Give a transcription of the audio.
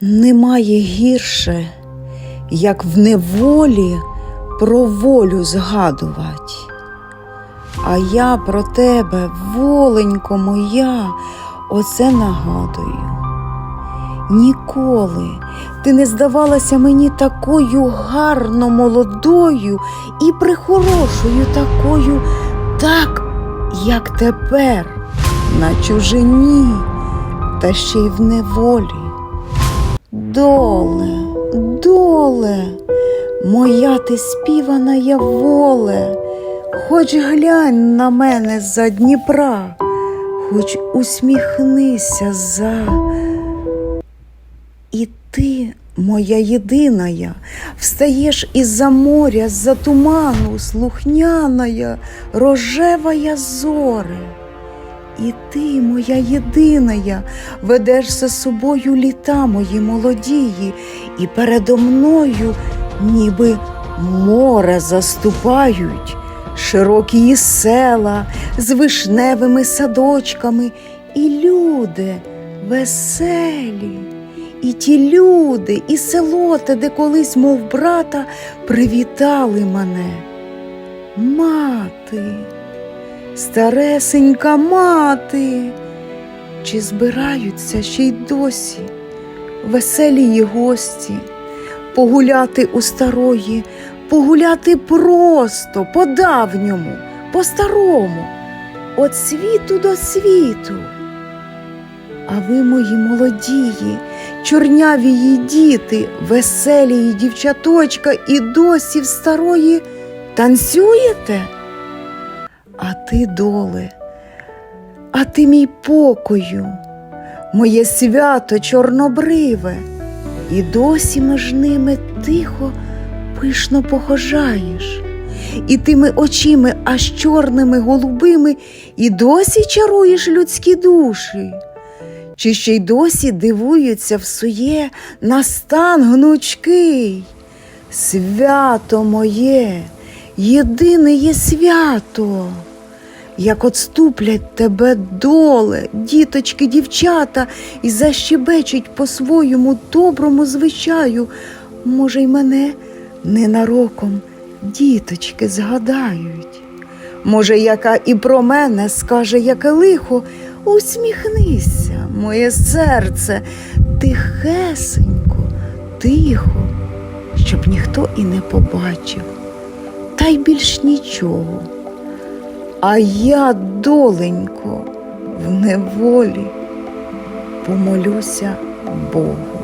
Немає гірше, як в неволі про волю згадувати. А я про тебе, воленько моя, оце нагадую. Ніколи ти не здавалася мені такою гарно молодою і прихорошою такою, так, як тепер, на чужині, та ще й в неволі. Доле, доле, моя ти співана я воле, хоч глянь на мене за Дніпра, хоч усміхнися за. І ти, моя єдиная, встаєш із-за моря, з-за туману, слухняная, рожевая зоре. І ти, моя єдиная, ведеш за собою літа мої молодії, і передо мною, ніби море заступають, широкі села з вишневими садочками, і люди веселі. І ті люди, і село те, де колись, мов брата, привітали мене. Мати, старесенька мати, чи збираються ще й досі веселі її гості, погуляти у старої, погуляти просто, по-давньому, по-старому, от світу до світу. А ви, мої молодії, чорняві її діти, веселі її дівчаточка, і досі в старої танцюєте? А ти, доле, а ти мій покою, моє свято чорнобриве, і досі між ними тихо, пишно похожаєш, і тими очима аж чорними голубими, і досі чаруєш людські душі. Чи ще й досі дивуються в сує на стан гнучкий? Свято моє, єдине є свято, як отступлять тебе доле, діточки, дівчата, і защебечуть по своєму доброму звичаю, може, й мене ненароком діточки згадають. Може, яка і про мене скаже, яке лихо, усміхнися, моє серце, тихесенько, тихо, щоб ніхто і не побачив, та й більш нічого. А я, доленько, в неволі помолюся Богу.